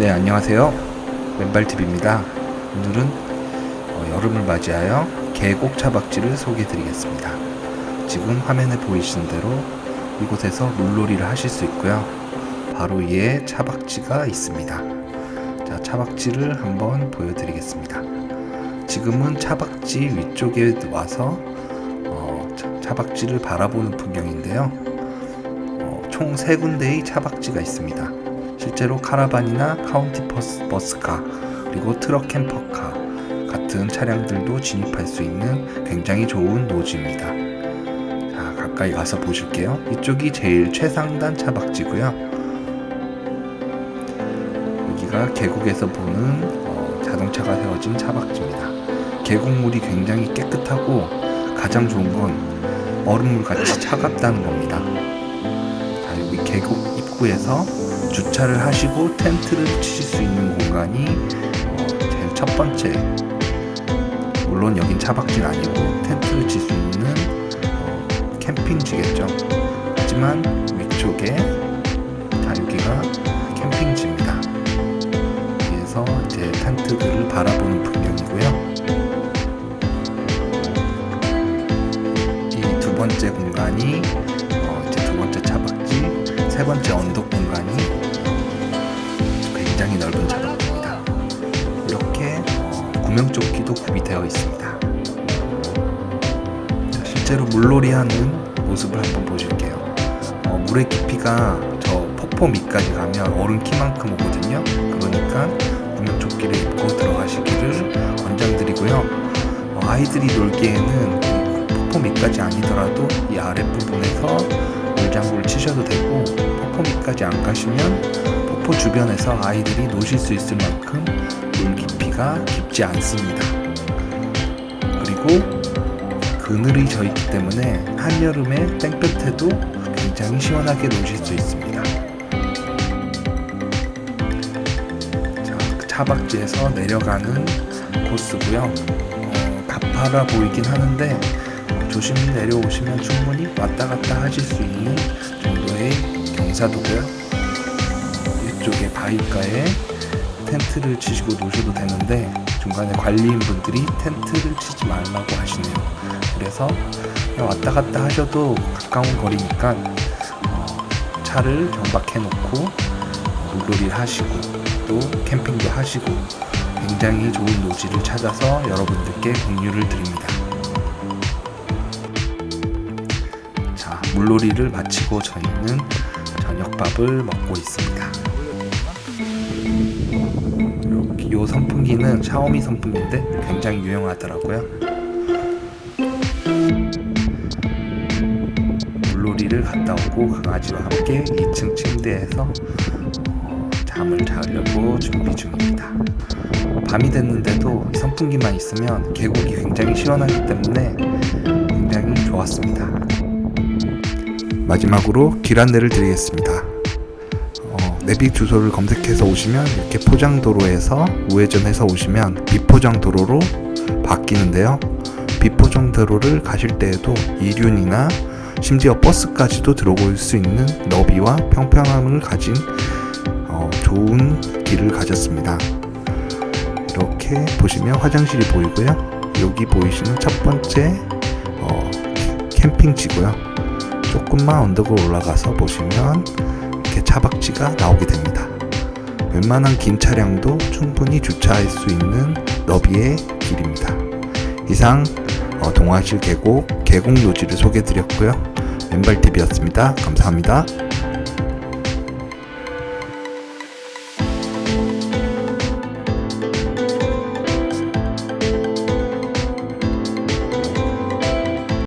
네, 안녕하세요. 맨발TV입니다. 오늘은 어, 여름을 맞이하여 계곡 차박지를 소개해 드리겠습니다. 지금 화면에 보이시는 대로 이곳에서 물놀이를 하실 수 있고요. 바로 위에 차박지가 있습니다. 자, 차박지를 한번 보여드리겠습니다. 지금은 차박지 위쪽에 와서 어, 차- 차박지를 바라보는 풍경인데요. 어, 총세 군데의 차박지가 있습니다. 실제로 카라반이나 카운티 버스, 버스카 그리고 트럭 캠퍼카 같은 차량들도 진입할 수 있는 굉장히 좋은 노지입니다. 자, 가까이 가서 보실게요. 이쪽이 제일 최상단 차박지고요. 여기가 계곡에서 보는 어, 자동차가 세워진 차박지입니다. 계곡물이 굉장히 깨끗하고 가장 좋은 건 얼음물 같이 차갑다는 겁니다. 자, 여기 계곡 입구에서 주차를 하시고 텐트를 치실 수 있는 공간이 어, 제일 첫 번째. 물론 여긴 차박지는 아니고 텐트를 칠 수 있는 어, 캠핑지겠죠. 하지만 위쪽에 자 여기가 캠핑지입니다. 위에서 이제 텐트들을 바라보는 풍경이고요. 이 두 번째 공간이 세 번째 언덕 공간이 굉장히 넓은 차박지입니다. 이렇게 어, 구명조끼도 구비되어 있습니다. 자, 실제로 물놀이 하는 모습을 한번 보실게요. 어, 물의 깊이가 저 폭포 밑까지 가면 어른 키만큼 오거든요. 그러니까 구명조끼를 입고 들어가시기를 권장드리고요. 어, 아이들이 놀기에는 이 폭포 밑까지 아니더라도 이 아랫부분에서 치셔도 되고 폭포 밑까지 안 가시면 폭포 주변에서 아이들이 노실 수 있을 만큼 물 깊이가 깊지 않습니다. 그리고 그늘이 져 있기 때문에 한여름에 땡볕에도 굉장히 시원하게 노실 수 있습니다. 자, 그 차박지에서 내려가는 코스고요. 어, 가파라 보이긴 하는데 어, 조심히 내려오시면 충분히 왔다 갔다 하실 수 있는 정도의 경사도고요. 어, 이쪽에 바위가에 텐트를 치시고 노셔도 되는데 중간에 관리인 분들이 텐트를 치지 말라고 하시네요. 그래서 왔다 갔다 하셔도 가까운 거리니까 어, 차를 정박해 놓고 물놀이를 하시고 또 캠핑도 하시고 굉장히 좋은 노지를 찾아서 여러분들께 공유를 드립니다. 물놀이를 마치고 저희는 저녁밥을 먹고 있습니다. 요 선풍기는 샤오미 선풍기인데 굉장히 유용하더라고요. 물놀이를 갔다 오고 강아지와 함께 2층 침대에서 어, 잠을 자려고 준비 중입니다. 밤이 됐는데도 이 선풍기만 있으면 계곡이 굉장히 시원하기 때문에 굉장히 좋았습니다. 마지막으로 길 안내를 드리겠습니다. 어, 내비 주소를 검색해서 오시면 이렇게 포장도로에서 우회전해서 오시면 비포장도로로 바뀌는데요. 비포장도로를 가실 때에도 이륜이나 심지어 버스까지도 들어올 수 있는 너비와 평평함을 가진 어, 좋은 길을 가졌습니다. 이렇게 보시면 화장실이 보이고요. 여기 보이시는 첫 번째 어, 캠핑지고요. 조금만 언덕을 올라가서 보시면 이렇게 차박지가 나오게 됩니다. 웬만한 긴 차량도 충분히 주차할 수 있는 너비의 길입니다. 이상 어, 동아실 계곡 계곡 노지를 소개드렸고요. 왼발TV였습니다. 감사합니다.